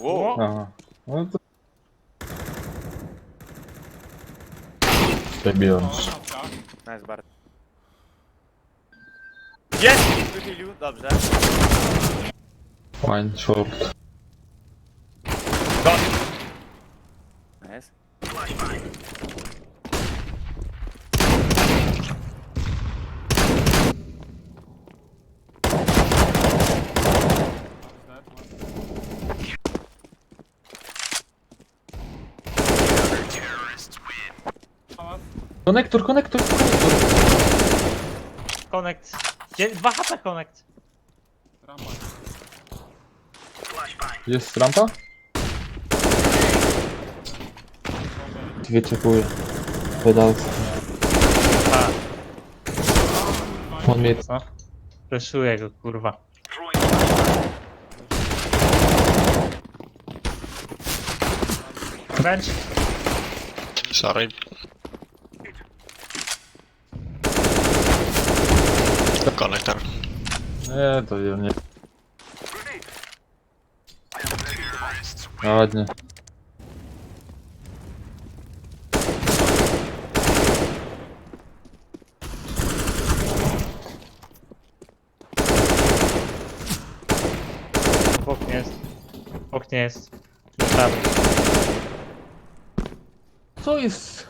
Wow. Aha. No to... Przebiłem. Nice, Bart. Jest! Wychylił, dobrze. Fine, short. Nice. Konektor, konektor, konektor. Connect. 2 HP connect. Jest rampa? Wyczekuję. Pedalski. A, On mnie... co? Go, kurwa. Bench. Sorry. Konektor. Nie, to ja nie... No ładnie. W oknie jest. W oknie jest. Zostawię. Co jest?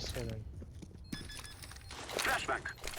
Keserim. Flashback.